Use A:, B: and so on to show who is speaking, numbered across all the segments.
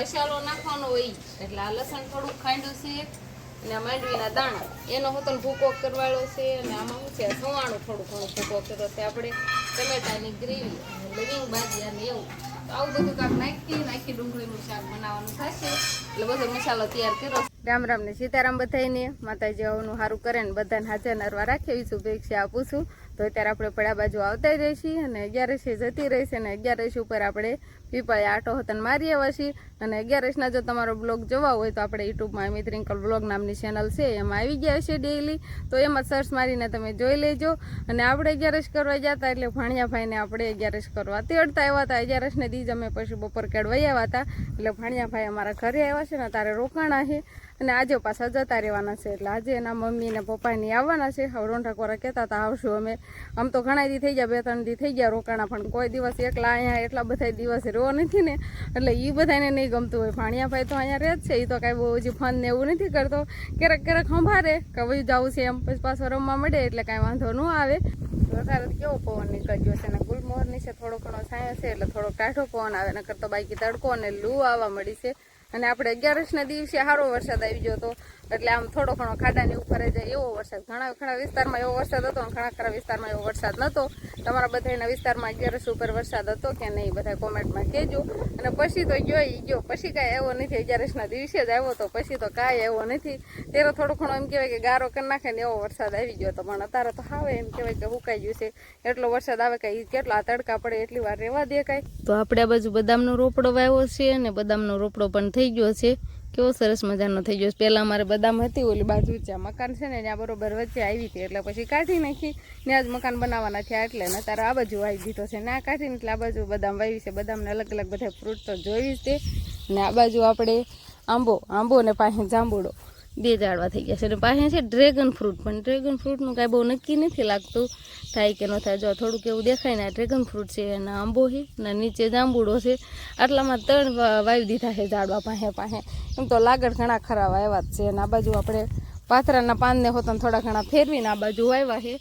A: મસાલો નાખવાનો હોય એટલે આ લસણ થોડુંક ખાંડ્યું છે અને માંડવીના દાણા. એનો હું તને ભૂકો કરવાળો છે અને આમાં શું છે? સવાણું થોડું ઘણું ભૂકો કર્યો છે. આપણે ટમેટાની ગ્રેવી લવિંગ ભાજી અને એવું. તો આવું બધું કાંક નાખી નાખી ડુંગળીનું શાક બનાવવાનું થશે. એટલે બધો મસાલો તૈયાર કર્યો. રામ રામ ને સીતારામ બધાઈને માતાજી આવનું સારું કરે ને બધાને હાજર નરવા રાખે. એવી શુભેચ્છા આપું છું. તો અત્યારે આપણે પડા બાજુ આવતા જ રહીશી અને અગિયારસે જતી રહીશે અને અગિયારસ ઉપર આપણે પીપળે આટો હતન મારી આવ્યા છીએ. અને અગિયારસના જો તમારો બ્લોગ જોવા હોય તો આપણે યુટ્યુબમાં મિત્રિંકલ બ્લોગ નામની ચેનલ છે, એમાં આવી ગયા છે ડેઈલી તો એમાં સર્ચ મારીને તમે જોઈ લેજો. અને આપણે અગિયારસ કરવા જતા એટલે ભાણિયાભાઈને આપણે અગિયારસ કરવા તેડતા આવ્યા હતા. અગિયારસને દીજ અમે પછી બપોર કેળવાઈ આવ્યા હતા. એટલે ભાણિયાભાઈ અમારા ઘરે આવ્યા છે ને, તારે રોકાણા છે. અને આજે પાછા જતા રહેવાના છે. એટલે આજે એના મમ્મી ને પપ્પાની આવવાના છે. હવે રોંઢાકોરા કહેતા હતા, આવશું અમે. આમ તો ઘણા દી થઈ ગયા, બે ત્રણ દી થઈ ગયા રોકાણા, પણ કોઈ દિવસ એકલા અહીંયા, એટલા બધા દિવસ રહ્યો નથી ને. એટલે એ બધાને નહીં ગમતું હોય. ભાણિયાભાઈ તો અહીંયા રહે જ છે. એ તો કાંઈ બહુ હજી ફન ને એવું નથી કરતો. ક્યારેક ક્યારેક સંભારે કે હવે જવું છે એમ. પછી પાછો રમવા મળે એટલે કાંઈ વાંધો ન આવે. વધારે કેવો પવન નીકળ્યો છે અને ગુલમોહર નીચે થોડો ઘણો છાંયો છે, એટલે થોડો ટાઢો પવન આવે. નકર તો બાકી તડકો અને લૂ આવવા મળી છે. અને આપણે અગિયારસના દિવસે સારો વરસાદ આવી ગયો હતો. એટલે આમ થોડો ઘણો ખાડાની ઉપર જાય એવો વરસાદ. ઘણા ઘણા વિસ્તારમાં એવો વરસાદ હતો અને ઘણા ખરા વિસ્તારમાં એવો વરસાદ નહોતો તમારા બધાના વિસ્તારમાં અગિયારસ ઉપર વરસાદ હતો કે નહીં બધા કોમેન્ટમાં કહેજો. અને પછી તો ગયો ગયો. પછી કાંઈ એવો નથી. અગિયારસના દિવસે જ આવ્યો તો પછી તો કાંઈ એવો નથી. ત્યારે થોડો ઘણો એમ કહેવાય કે ગારો કરી નાખે ને એવો વરસાદ આવી ગયો હતો. પણ અત્યારે તો હાવે એમ કહેવાય કે હુકાઈ ગયું છે. એટલો વરસાદ આવે કે ઈ કેટલા તડકા પડે એટલી વાર રહેવા દે કાંઈ. તો આપણે આ બાજુ બદામનો રોપડો વાવ્યો છે અને બદામનો રોપડો પણ થઈ ગયો છે. કેવો સરસ મજાનો થઈ ગયો છે. પહેલાં અમારે બદામ હતી, ઓલી બાજુ જ્યાં મકાન છે ને, ત્યાં બરોબર વચ્ચે આવી હતી. એટલે પછી કાઢી નાખી. ત્યાં જ મકાન બનાવવાના થયા એટલે ને તારે આ બાજુ વાવી દીધો છે. ના કાઢીને એટલે આ બાજુ બદામ વાવી છે. બદામને અલગ અલગ બધા ફ્રૂટ તો જોઈ જ ને આ બાજુ આપણે આંબો આંબો ને પાસે જાંબુડો. બે ઝાડવા થઈ ગયા છે. અને પાસે છે ડ્રેગન ફ્રૂટ. પણ ડ્રેગન ફ્રૂટનું કાંઈ બહુ નક્કી નથી લાગતું થાય કે ન થાય. જો થોડુંક એવું દેખાય ને, આ ડ્રેગન ફ્રૂટ છે, અને આંબો છે, અને નીચે જાંબુડો છે. આટલામાં ત્રણ વાવી દીધા છે ઝાડવા પાસે પાસે એમ તો લાગડ ઘણા ખરા વાવ્યા જ છે. અને આ બાજુ આપણે પાથરાના પાનને હોતા થોડા ઘણા ફેરવીને આ બાજુ વાવ્યા છે.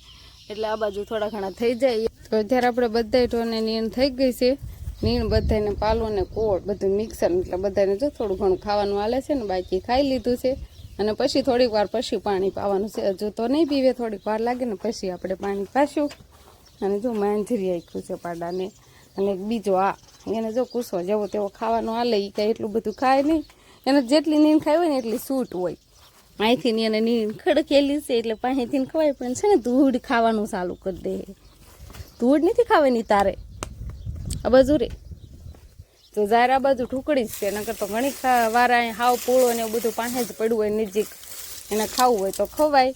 A: એટલે આ બાજુ થોડા ઘણા થઈ જાય. તો અત્યારે આપણે બધા ટોને નીણ થઈ ગઈ છે. નીણ બધાને પાલો ને કોળ બધું મિક્સર એટલે બધાને જો થોડું ઘણું ખાવાનું હાલે છે ને, બાકી ખાઈ લીધું છે. અને પછી થોડીક વાર પછી પાણી પાવાનું છે. હજુ તો નહીં પીવે, થોડીક વાર લાગે ને પછી આપણે પાણી પાશું અને જો માંજરી આખ્યું છે પાડાને. અને બીજો આ, એને જો કુસો જેવો તેવો ખાવાનું હાલે એ કાંઈ એટલું બધું ખાય નહીં. એને જેટલી નીંદ ખાઈ હોય ને એટલી સૂટ હોય. અહીંથી એને નીંદ ખડકેલી છે, એટલે પાસેથી ખવાય, પણ છે ને ધૂળ ખાવાનું ચાલુ કરી દે. ધૂળ નથી ખાવાની તારે. આ બાજુ રે. તો જાહેર આ બાજુ ઠુકડી જ છે. નકર તો ઘણી વાર અહીં હાવ પૂળો ને એવું બધું પાસે જ પડ્યું હોય, નજીક. એને ખાવું હોય તો ખવાય.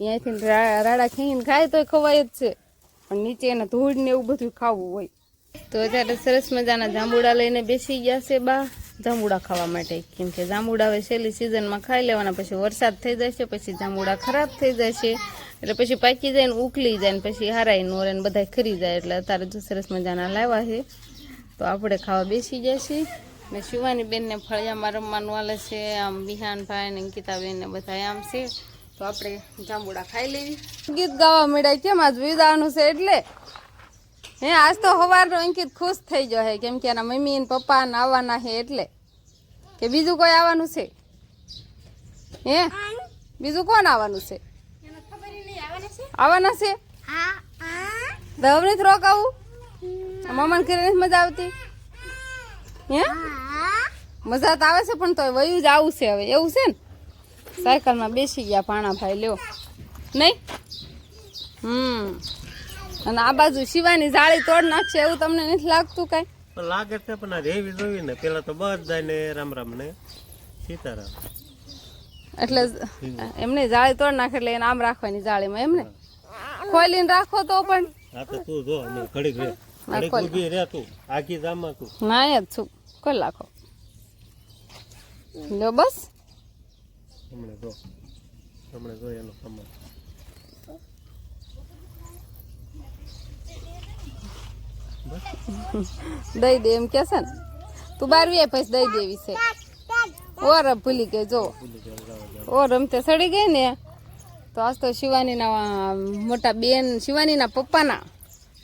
A: અહીંયાથી રાડા ખીને ખાય તોય ખવાય જ છે. પણ નીચે એને ધૂળ ને એવું બધું ખાવું હોય. તો અત્યારે સરસ મજાના જાંબુડા લઈને બેસી ગયા છે બા. જાંબુડા ખાવા માટે. કેમ કે જાંબુડા હવે છેલ્લી સિઝનમાં ખાઈ લેવાના. પછી વરસાદ થઈ જશે, પછી જાંબુડા ખરાબ થઈ જશે. એટલે પછી પાકી જાય ને ઉકલી જાય ને, પછી હારાઈ નોરે ને બધા ખરી જાય. એટલે અત્યારે જો સરસ મજાના લાવ્યા છે. તો આપણે ખાવા બેસી જશે ને શિવાની બેનને ફળિયામાં રમવાનું હાલે છે. આમ વિહાનભાઈ ને અંકિતાબેન ને બધા આમ છે. તો આપણે જાંબુડા ખાઈ લેવી. ગીત ગાવા મળ્યા કેમ? આજ વિદાનું છે એટલે. હે આજ તો સવારનો અંકિત ખુશ થઈ ગયો હે. કેમ કે એના મમ્મી ને પપ્પા ને આવવાના હે એટલે. કે બીજું કોઈ આવવાનું છે? હે? બીજું કોણ આવવાનું છે? આવવાના છે? દવને થોડોક આવું. મમ્માને ઘરે મજા આવતી? હે? મજા તો આવે છે પણ તો વયું જ આવું છે હવે. એવું છે ને? સાયકલમાં બેસી ગયા પાણા ભાઈ લ્યો. નહીં? હમ. અને આ બાજુ શિવાની જાળી તોડ નાખશે એવું તમને નથી લાગતું કાંઈ?
B: લાગે છે પણ આ રેવી જોવી ને પેલા તો બધાને રામ રામ ને સીતારામ.
A: એટલે એમને જાળી તોડ નાખે એટલે એને આમ રાખવાની જાળીમાં એમને? ખોલીને રાખો તો પણ.
B: હા તો તું જો ઘડીક. ઊભી રે તું જામાં તું.
A: ના જ છું. કોલ રાખો લ્યો બસ.
B: હમણે જો. હમણે જો એનો કમર
A: દઈ દે એમ કે છે ને. તું બારવી પછી દઈ દેવી છે. ઓર ભૂલી ગઈ જો. ઓર રમતે સડી ગઈ ને. તો આજ તો શિવાનીના મોટા બેન શિવાનીના પપ્પાના.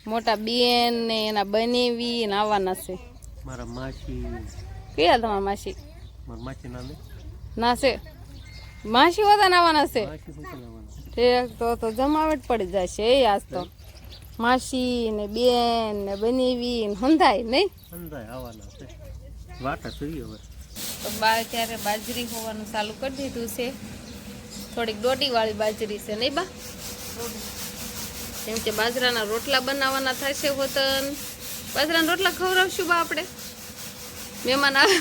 A: મોટા બેન ને એના બનેવી ને આવવાના છે.
B: મારા માસી.
A: કયા તમારા માસી?
B: મારા માસી નામે
A: ના છે. માસી હોતા આવવાના છે? ઠીક તો તો જમાવટ પડી જશે એ આજ તો. માસી ને બેન ને બનેવી ને હંધાય નહીં?
B: હંધાય આવવાના છે. વાટા સુઈ હવે.
A: તો બા ત્યારે બાજરી હોવાનું ચાલુ કરી દીધું છે. થોડીક દોટી વાળી બાજરી છે નહીં બા? કેમ કે બાજરાના રોટલા બનાવવાના થશે હોતન બાજરાના રોટલા ખવડાવશું બા આપણે? મહેમાન આવે.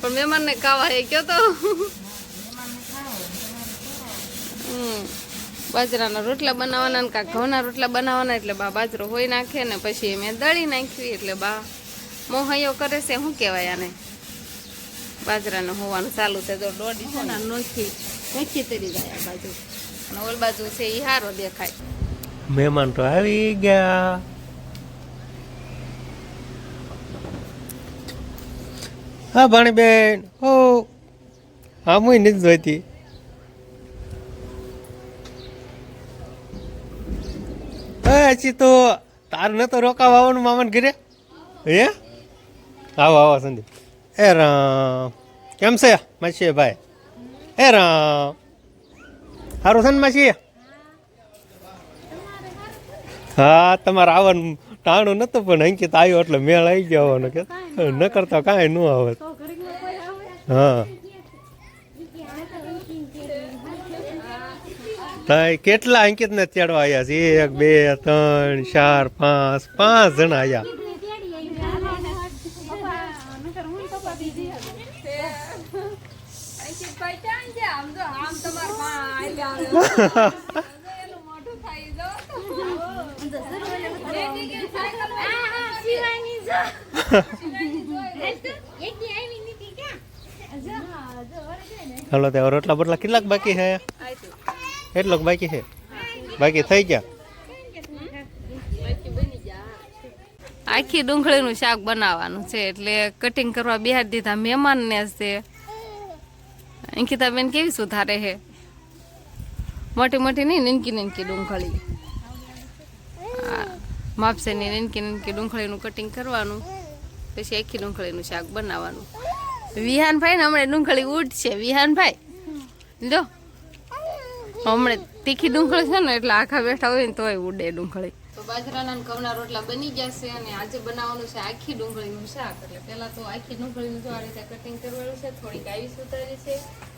A: પણ મહેમાનને ખાવા એ કયો તો. બાજરાના રોટલા બનાવવાના ને કાંઈક ઘઉંના રોટલા બનાવવાના એટલે બા બાજરો હોય નાખે ને પછી મેં દળી નાખવી એટલે બા મોહૈયો કરે છે, શું કહેવાય આને? બાજરાનું હોવાનું ચાલુ છે, તો દોઢ નોખી નોખી તરી જાય બાજુ અને બાજુ છે એ હારો દેખાય.
B: મહેમાન તો આવી ગયા. હા, ભાણીબેન. હો. હા હું નથી જોઈતી. હજી તો તાર ન તો રોકાવા આવવાનું મામાને ઘરે? હે? આવો આવો, સંદીપ. એ રામ. કેમ છે? માસી ભાઈ એ રામ. સારું છે ને માસી? હા, તમારે આવવાનું ટાણું નતું, પણ અંકિત આવ્યો એટલે મેળ આવી ગયો આવવાનો કે. ન કરતા કાંઈ ન આવે. હા. તાય કેટલા અંકિત ને તેડવા આવ્યા છે? એક, બે, ત્રણ, ચાર, પાંચ પાંચ જણા આવ્યા હાલો તે રોટલા બોટલા કેટલાક બાકી છે? એટલોક બાકી છે? બાકી થઈ ગયા?
A: આખી ડુંગળીનું શાક બનાવવાનું છે એટલે કટિંગ કરવા બિહાર દીધા મહેમાનને છે. અંકિતાબેન કેવી સુધારે હે? મોટી મોટી નહીં, નીનકી નીનકી ડુંગળી. આ માપસેની નીનકી નીનકી ડુંગળીનું કટિંગ કરવાનું, પછી આખી ડુંગળીનું શાક બનાવવાનું. વિહાનભાઈ ને હમણાં ડુંગળી ઉડશે વિહાનભાઈ. જો હમણાં તીખી ડુંગળી છે ને, એટલે આખા બેઠા હોય ને તોય ઉડે ડુંગળી. તો બાજરાના ઘઉંના રોટલા બની ગયા છે અને આજે બનાવવાનું છે આખી ડુંગળીનું શાક. એટલે પહેલાં તો આખી ડુંગળીનું જો આ રીતે કટિંગ કરવાનું છે, થોડીક આવી સુતારી છે.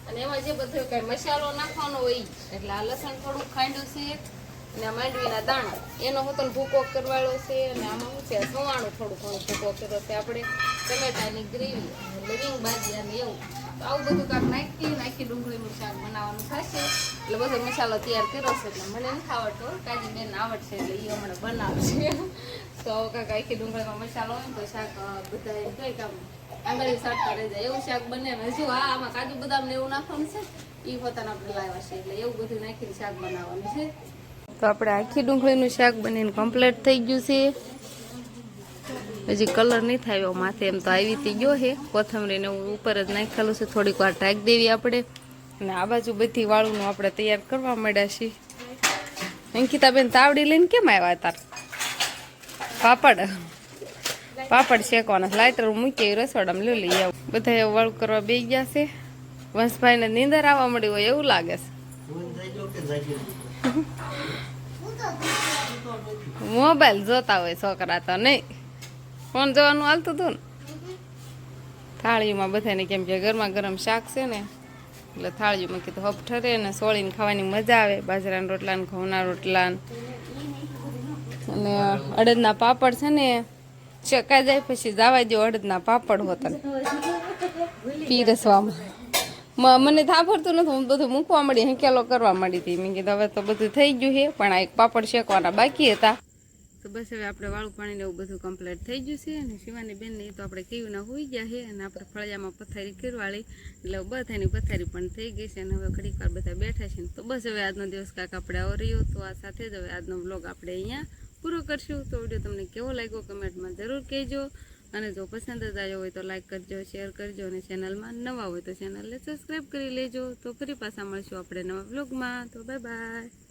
A: અને એમાં જે બધો કાંઈ મસાલો નાખવાનો હોય, એટલે આ લસણ થોડુંક ખાંડું છે અને આ માંડવીના દાણા. એનો હું ભૂકો કરવાળો છે અને આમાં શું છે સવાણું થોડું ઘણું ભૂકો કર્યો છે. આપણે ટમેટાની ગ્રેવી, લવિંગ ભાજી અને એવું. તો આવું બધું કાંક નાખી નાખી ડુંગળીનું શાક બનાવવાનું થશે. એટલે બધો મસાલો તૈયાર કર્યો છે એટલે મને નથી આવડતો. કાજી બેન આવડશે એટલે એ હમણાં બનાવશે. તો કાંક કાંઈક આખી ડુંગળીમાં મસાલો હોય ને તો શાક બધા એમ કહે કે આમ આંગળી શાક રહી જાય. એવું શાક બને હજુ હા, આમાં કાજુ બદામ ને એવું નાખવાનું છે. એ પોતાના આપણે લાવ્યા છે એટલે એવું બધું નાખીને શાક બનાવવાનું છે. તો આપણે આખી ડુંગળીનું શાક બનીને કમ્પ્લીટ થઈ ગયું છે. હજી કલર નહીં થયો માથે એમ તો આવી હતી ગયો છે કોથમરીને એવું ઉપર જ નાખેલું છે. થોડીક વાર ઢાંકી દેવી આપણે. અને આ બાજુ બધી વાળુનું આપણે તૈયાર કરવા માંડ્યા છીએ. અંકિતાબેન તાવડી લઈને કેમ આવ્યા તાર પાપડ. પાપડ શેકવાના. લાઇટર મૂકી રસોડામાં લઈ લઈ આવું. બધા વાળું કરવા બે ગયા છે. વંશભાઈને નીંદર આવવા મળી હોય એવું લાગે છે. મોબાઈલ જોતા હોય છોકરા તો નહીં. ફોન જવાનું હાલતું હતું ને? થાળીમાં બધાને કેમ કે ગરમા ગરમ શાક છે ને, એટલે થાળીમાં કીધું હપ ઠરે ને સોળીને ખાવાની મજા આવે, બાજરાના રોટલા ને ઘઉંના રોટલા અને અડદના પાપડ છે ને, ચકાઈ જાય પછી જવા દો અડદના પાપડ હોતા પીરસવામાં. મને થાફરતું નથી હું બધું મૂકવા મળી હેંકેલો કરવા મળી હતી. મેં કીધું હવે તો બધું થઈ ગયું છે, પણ આ એક પાપડ શેકવાના બાકી હતા. તો બસ હવે આપણે વાળું પાણીને એવું બધું કમ્પ્લીટ થઈ ગયું છે અને શિવાની બેનને એ તો આપણે કેવું ના હોઈ ગયા છે અને આપણે ફળિયામાં પથારી કરવાળી, એટલે બધાની પથારી પણ થઈ ગઈ છે અને હવે ઘડીક વાર બધા બેઠા છે તો બસ હવે આજનો દિવસ કાંક આપણે રહ્યો તો આ સાથે જ હવે આજનો બ્લોગ આપણે અહીંયા પૂરો કરશું. તો વીડિયો તમને કેવો લાગ્યો કમેન્ટમાં જરૂર કહેજો અને જો પસંદ જ આવ્યો હોય તો લાઈક કરજો શેર કરજો અને ચેનલમાં નવા હોય તો ચેનલને સબસ્ક્રાઈબ કરી લેજો. તો ફરી પાછા મળશું આપણે નવા બ્લોગમાં તો બાય બાય